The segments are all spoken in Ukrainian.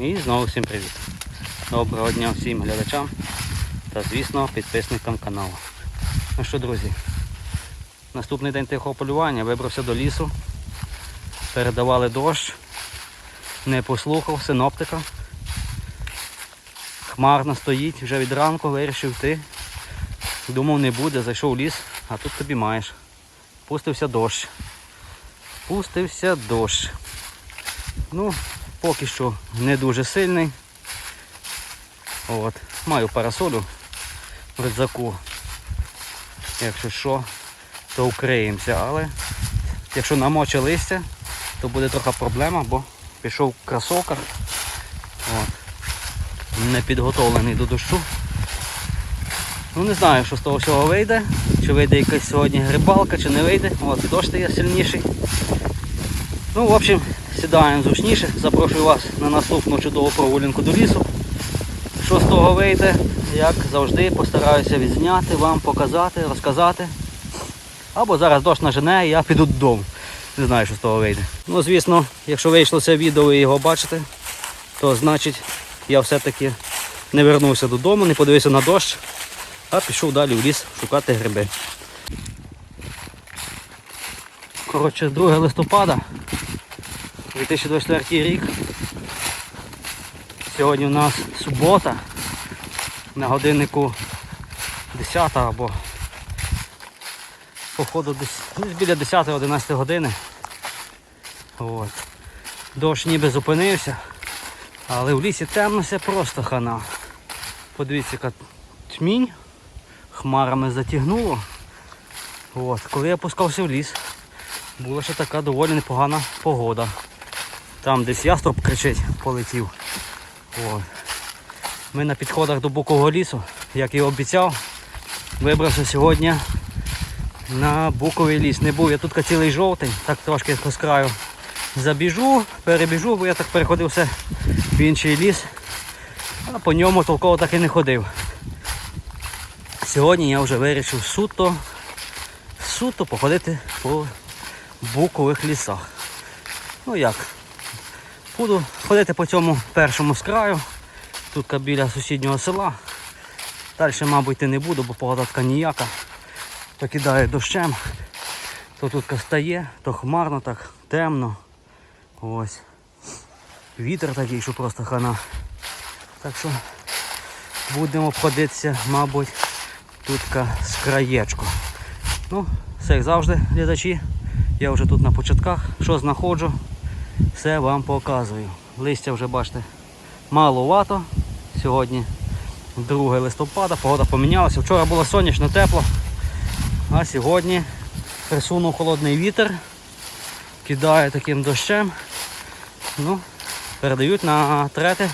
І знову всім привіт. Доброго дня всім глядачам та, звісно, підписникам каналу. Ну що, друзі, наступний день тихого полювання вибрався до лісу. Передавали дощ, не послухав синоптика. Хмарно стоїть, вже від ранку вирішив йти. Думав не буде, зайшов в ліс, а тут тобі маєш. Пустився дощ. Пустився дощ. Ну, поки що не дуже сильний. От. Маю парасолю в рюкзаку. Якщо що, то укриємося. Але якщо намоче листя, то буде трохи проблема, бо пішов в кросовках. От. Не підготовлений до дощу. Ну не знаю, що з того всього вийде. Чи вийде якась сьогодні грибалка, чи не вийде. От, дощ стає сильніший. Ну, в общем, сідаємо зручніше. Запрошую вас на наступну чудову прогулянку до лісу. Що з того вийде, як завжди, постараюся відзняти, вам показати, розказати. Або зараз дощ нажене і я піду додому. Не знаю, що з того вийде. Ну, звісно, якщо вийшло це відео і його бачите, то значить я все-таки не вернувся додому, не подивився на дощ, а пішов далі в ліс шукати гриби. Коротше, 2 листопада 2024 рік. Сьогодні у нас субота. На годиннику 10 або походу десь, десь біля 10-11 години. От. Дощ ніби зупинився, але в лісі темно все просто хана. Подивіться, яка тьмінь, хмарами затягнуло. От. Коли я пускався в ліс, була ще така доволі непогана погода. Там десь яструб кричить, полетів. От. Ми на підходах до Букового лісу, як і обіцяв, вибрався сьогодні на Буковий ліс. Не був я тут цілий жовтий, так трошки з краю забіжу, перебіжу, бо я так переходив все в інший ліс, а по ньому толково так і не ходив. Сьогодні я вже вирішив суто, суто походити по букових лісах. Ну як? Буду ходити по цьому першому з краю. Тут біля сусіднього села. Далі, мабуть, йти не буду, бо погода ніяка. То кидає дощем. То тут стає, то хмарно, так темно. Ось. Вітер такий, що просто хана. Так що будемо обходитися, мабуть, тут з краєчку. Ну, все як завжди, глядачі. Я вже тут на початках. Що знаходжу, все вам показую. Листя вже бачите маловато. Сьогодні 2 листопада, погода помінялася. Вчора було сонячно, тепло, а сьогодні присунув холодний вітер, кидає таким дощем. Ну, Передають на трети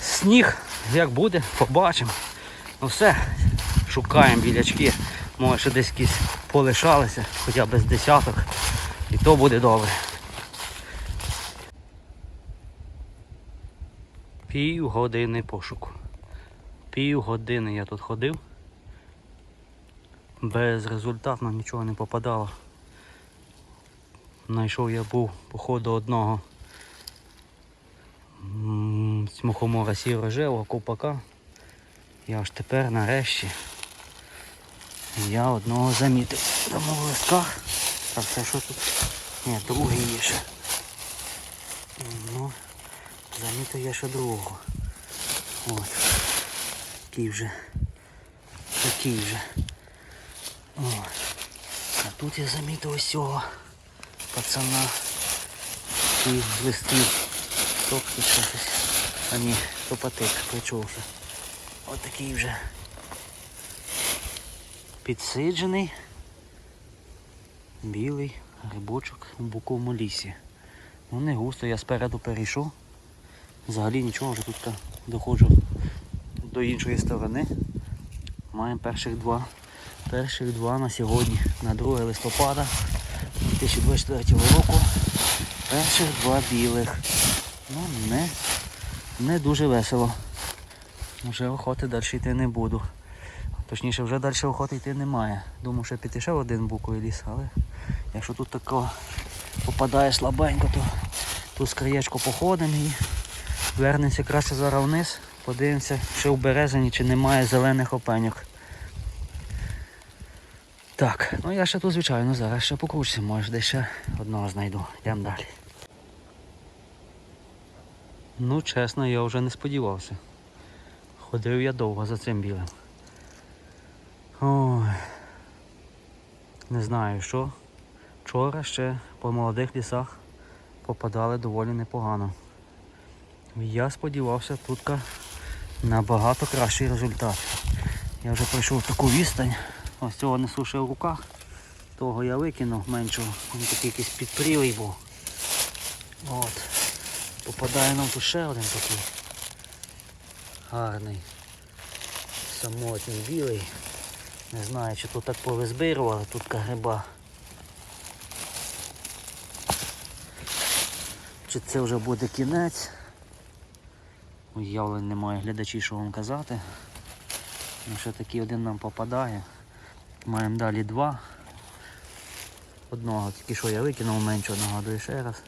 сніг. Як буде, побачимо. Ну все, шукаємо білячки. Може ще десь якісь полишалися, хоча б з десяток. І то буде добре. Пів години пошуку. Пів години я тут ходив. Безрезультатно нічого не попадало. Знайшов я був походу одного смухомора сіро-рожевого ковпака. І аж тепер нарешті я одного замітив. Там у листках. А це що тут? Ні, другий є ще. Ну, замітив я ще другого. От. Такий вже. Такий вже. От. А тут я замітив ось цього пацана. І листів. Тобто щось. А ні, то патик, причувся. Ось такий вже підсиджений білий грибочок у буковому лісі. Ну не густо, я спереду перейшов. Взагалі нічого, вже тут доходжу до іншої сторони. Маємо перших два. Перших два на сьогодні, на 2 листопада 2024 року. Перших два білих. Ну не, не дуже весело. Вже охоти далі йти не буду. Точніше, вже далі охоти йти немає. Думав, що піти ще в один буковий ліс, але якщо тут тако попадає слабенько, то тут з походимо і Вернемося краще зараз вниз, подивимося, чи в березині, чи немає зелених опеньок. Так, ну я ще тут, звичайно, зараз ще покручуся, може десь ще одного знайду. Йдемо далі. Ну, чесно, я вже не сподівався. Ходив я довго за цим білим. Ой. Не знаю що. Вчора ще по молодих лісах попадали доволі непогано. Я сподівався тут набагато кращий результат. Я вже пройшов таку відстань. Ось цього несу ще в руках. Того я викинув меншого. Він такий якийсь підпрілий був. От. Попадає нам тут ще один такий. Гарний. Самотній білий. Не знаю, чи тут так повизбирували, тут гриба. Чи це вже буде кінець? Уявлень немає глядачі, що вам казати. Ну, що такий один нам попадає. Маємо далі два. Одного тільки що я викинув меншого, нагадую ще раз.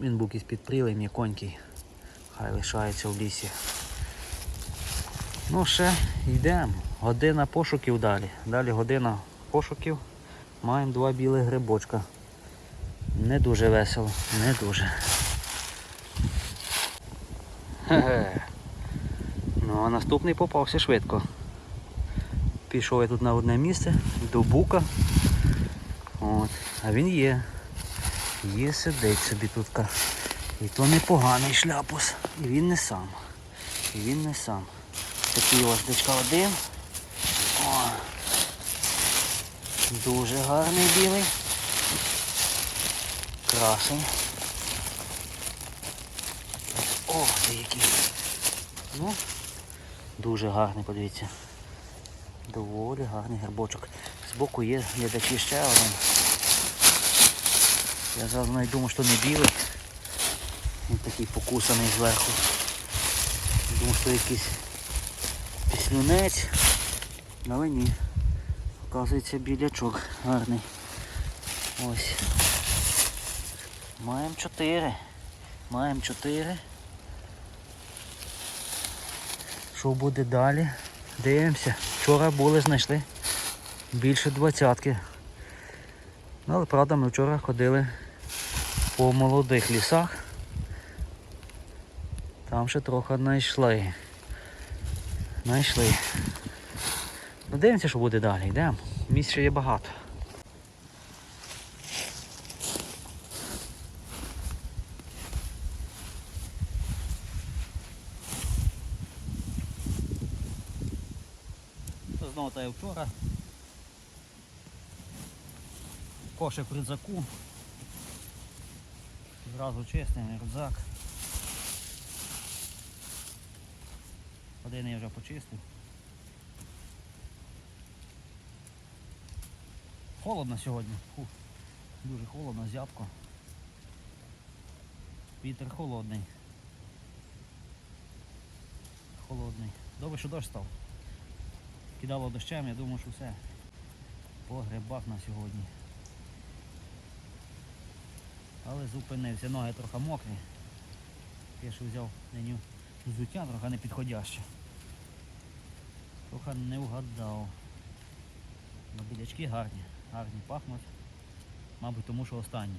Він був із підпрілий, м'яконький. Хай лишається в лісі. Ну ще йдемо. Година пошуків далі. Далі година пошуків. Маємо два білих грибочка. Не дуже весело, не дуже. Ну а наступний попався швидко. Пішов я тут на одне місце, до бука. От. А він є. Є, сидить собі тут. І то непоганий шляпус. І він не сам. І він не сам. Такий ось дичка один. О. Дуже гарний білий. Красень. О, це який. Ну, дуже гарний, подивіться. Доволі гарний гербочок. Збоку є глядачі ще один. Я зараз навіть думав, що не білий. Він такий покусаний зверху. Думав, що якийсь післюнець. Але ні. Оказується білячок гарний. Ось. Маємо чотири. Маємо чотири. Що буде далі? Дивимося. Вчора були, знайшли більше двадцятки. Ну, але правда ми вчора ходили по молодих лісах. Там ще трохи знайшли. Знайшли. Ну дивимося, що буде далі. Йдемо. Місць ще є багато. Знову та й вчора. Кошик в рюкзаку. Зразу чистий рюкзак. Один я вже почистив. Холодно сьогодні. Фу. Дуже холодно, зябко. Вітер холодний. Холодний. Добре, що дощ став. Кидало дощем, я думаю, що все. По грибах на сьогодні. Але зупинився, ноги трохи мокрі. Я ще взяв меню взуття, трохи не підходяще. Трохи не вгадав. Ну, білячки гарні, гарні пахнуть. Мабуть, тому що останні.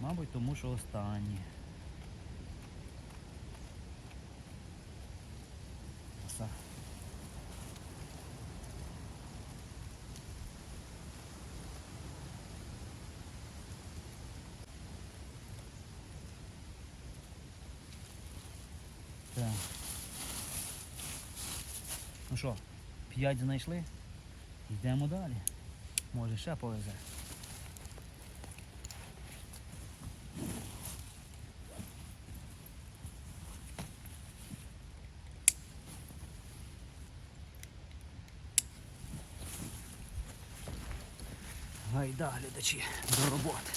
Мабуть, тому що останні. Краса. Так. Ну що, п'ять знайшли? Йдемо далі. Може ще повезе. Гайда, глядачі, до роботи.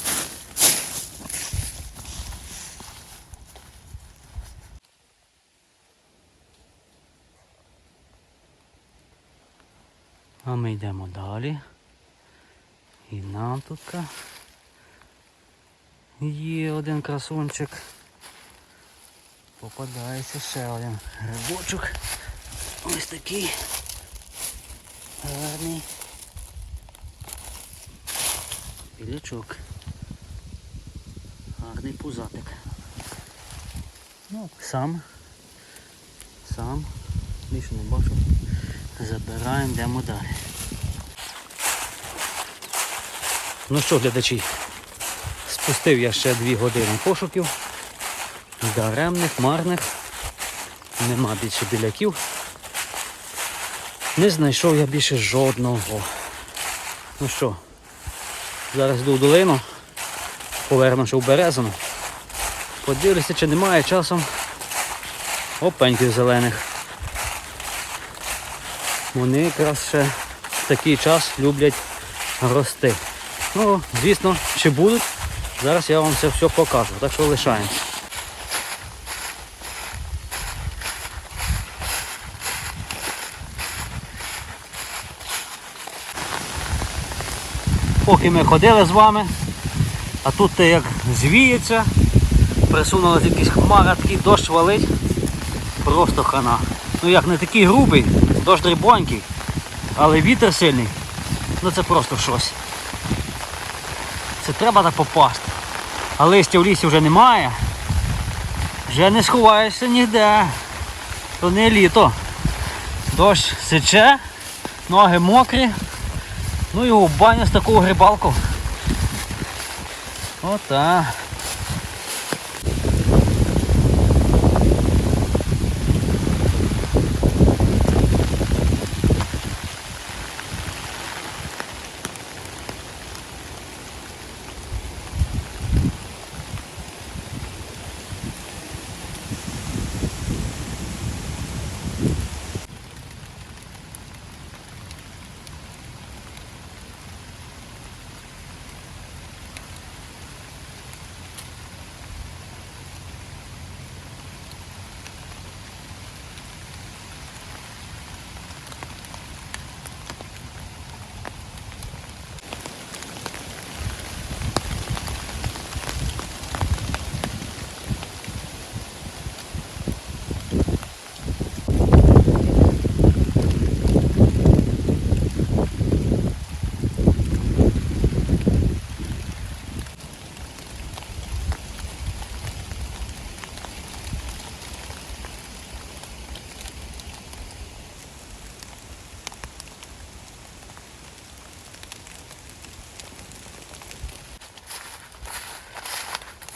А ми йдемо далі. І нам тут Є один красунчик. Попадається ще один грибочок. Ось такий. Гарний. Білячок. Гарний пузатик. Ну, сам. Сам. Більше не бачу. Забираємо, йдемо далі. Ну що, глядачі, спустив я ще дві години пошуків. Даремних, марних. Нема більше біляків. Не знайшов я більше жодного. Ну що, зараз йду в долину, повернувши в березину. Подивлюся, чи немає часом опеньків зелених. Вони якраз ще в такий час люблять рости. Ну, звісно, чи будуть, зараз я вам це все покажу, так що лишаємось. Поки ми ходили з вами, а тут те як звіється, присунулася якісь хмара, такий дощ валить, просто хана. Ну як не такий грубий, дощ дрібонький, але вітер сильний, ну це просто щось. Це треба так попасти. А листя в лісі вже немає. Вже не сховаєшся ніде. То не літо. Дощ сиче, ноги мокрі. Ну у баню з такого грибалку. Ота.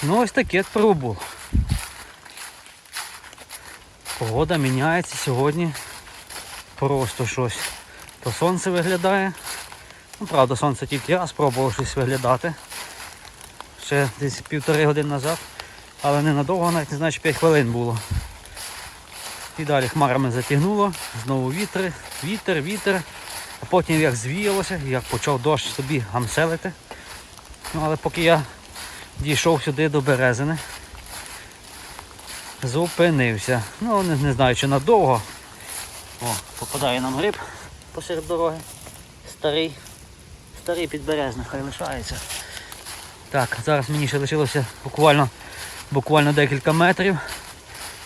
Ну ось таке пробул. Погода міняється сьогодні. Просто щось. То сонце виглядає. Ну, правда, сонце тільки я спробував щось виглядати. Ще десь півтори години назад. Але ненадовго, навіть не знаю, чи 5 хвилин було. І далі хмарами затягнуло, знову вітер, вітер, вітер. А потім як звіялося, як почав дощ собі гамселити. Ну, але поки я дійшов сюди до березини. Зупинився. Ну, не, не знаю, чи надовго. О, попадає нам гриб посеред дороги. Старий. Старий підберезник, хай лишається. Так, зараз мені ще лишилося буквально, буквально декілька метрів.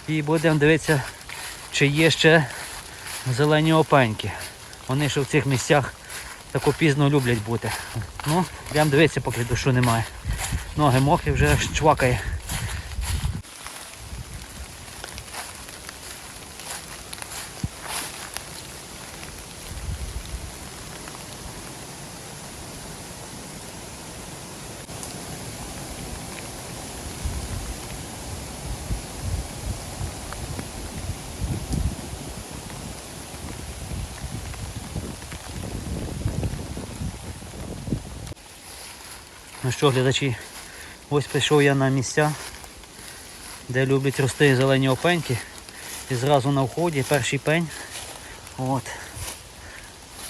І будемо дивитися, чи є ще зелені опеньки. Вони ще в цих місцях тако пізно люблять бути. Ну, йдемо дивитися, поки дощу немає. Ноги мокрі, вже аж чвакає. Ну що, глядачі, ось прийшов я на місця, де люблять рости зелені опеньки. І зразу на вході перший пень. От.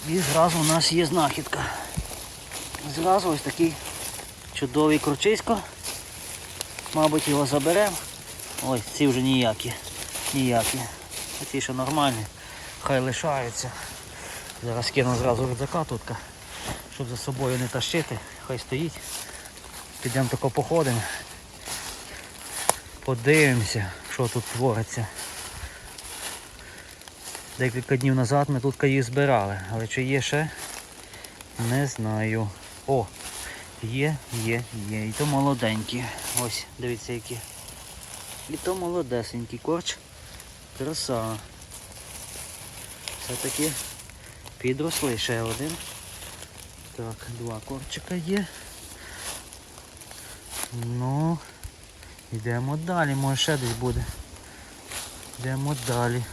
І зразу у нас є знахідка. Зразу ось такий чудовий кручисько. Мабуть його заберемо. Ось ці вже ніякі. Ніякі. Ці ще нормальні. Хай лишаються. Зараз кину зразу рюкзака тут, щоб за собою не тащити. Хай стоїть. Підемо тако походимо. Подивимося, що тут твориться. Декілька днів назад ми тут каї збирали, але чи є ще? Не знаю. О! Є, є, є. І то молоденькі. Ось, дивіться які. І то молодесенький корч. Краса. Все-таки підросли ще один. Так, два корчика є. Ну, йдемо далі, може ще десь буде. Йдемо далі.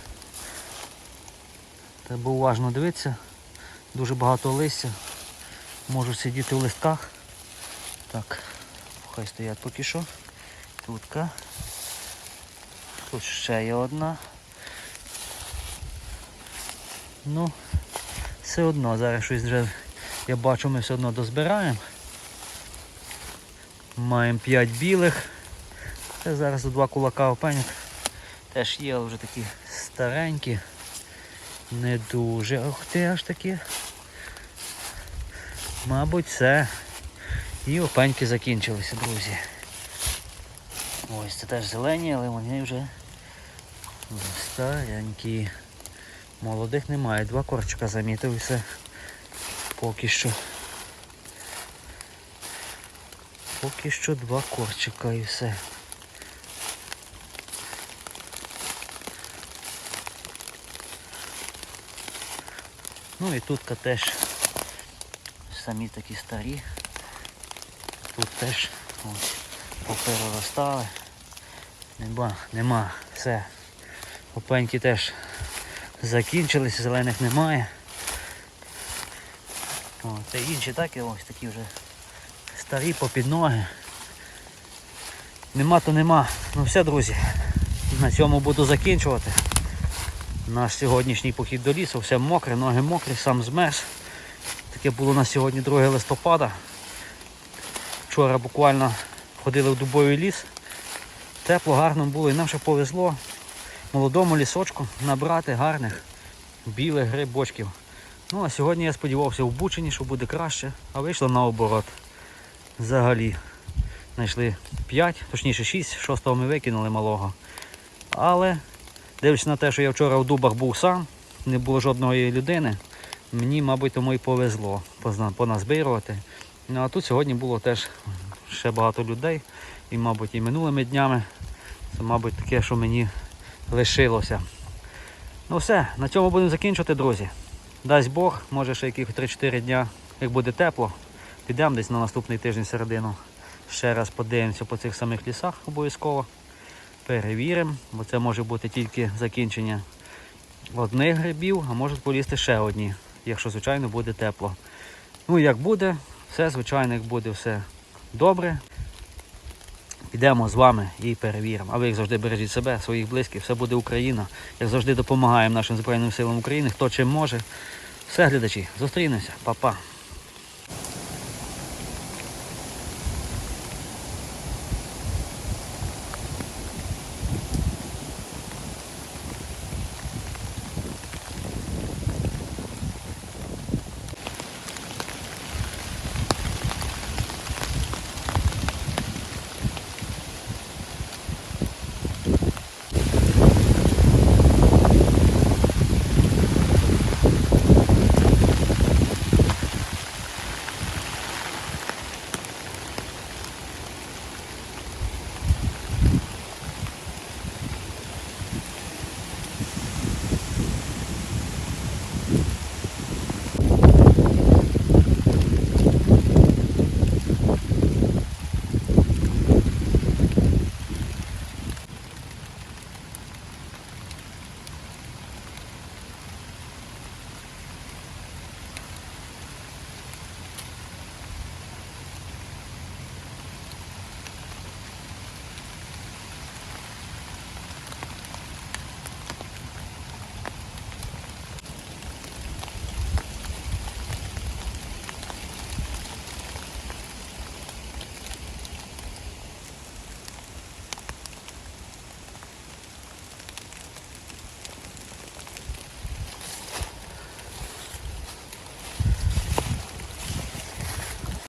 Треба уважно дивитися. Дуже багато листя. Можуть сидіти в листках. Так, хай стоять поки що. Тутка. Тут ще є одна. Ну, все одно, зараз щось вже я бачу, ми все одно дозбираємо. Маємо 5 білих. Це зараз два кулака опеньок. Теж є але вже такі старенькі. Не дуже. Ох ти аж такі. Мабуть, все. І опеньки закінчилися, друзі. Ось це теж зелені, але вони вже старенькі. Молодих немає. Два корчика замітив. Поки що. Поки що два корчика і все. Ну і тут теж самі такі старі. Тут теж ось попереростали. Нема, нема, все. Опеньки теж закінчились, зелених немає. О, це інші так і ось такі вже старі попід ноги. Нема то нема. Ну все, друзі. На цьому буду закінчувати. Наш сьогоднішній похід до лісу, все мокре, ноги мокрі, сам змерз. Таке було на сьогодні 2 листопада. Вчора буквально ходили в дубовий ліс. Тепло, гарно було і нам ще повезло молодому лісочку набрати гарних білих грибочків. Ну а сьогодні я сподівався в Бучині, що буде краще, а вийшло наоборот. Взагалі. Знайшли 5, точніше 6, шостого ми викинули малого. Але дивлячись на те, що я вчора в дубах був сам, не було жодної людини, мені, мабуть, тому і повезло поназбирувати. Ну а тут сьогодні було теж ще багато людей. І, мабуть, і минулими днями. Це, мабуть, таке, що мені лишилося. Ну все, на цьому будемо закінчувати, друзі. Дасть Бог, може ще якихось 3-4 дня, як буде тепло, підемо десь на наступний тиждень середину. Ще раз подивимося по цих самих лісах обов'язково. Перевіримо, бо це може бути тільки закінчення одних грибів, а можуть полізти ще одні, якщо, звичайно, буде тепло. Ну, як буде, все, звичайно, як буде все добре. Підемо з вами і перевіримо. А ви як завжди бережіть себе, своїх близьких, все буде Україна. Як завжди допомагаємо нашим Збройним силам України, хто чим може. Все, глядачі, зустрінемося, Па-па.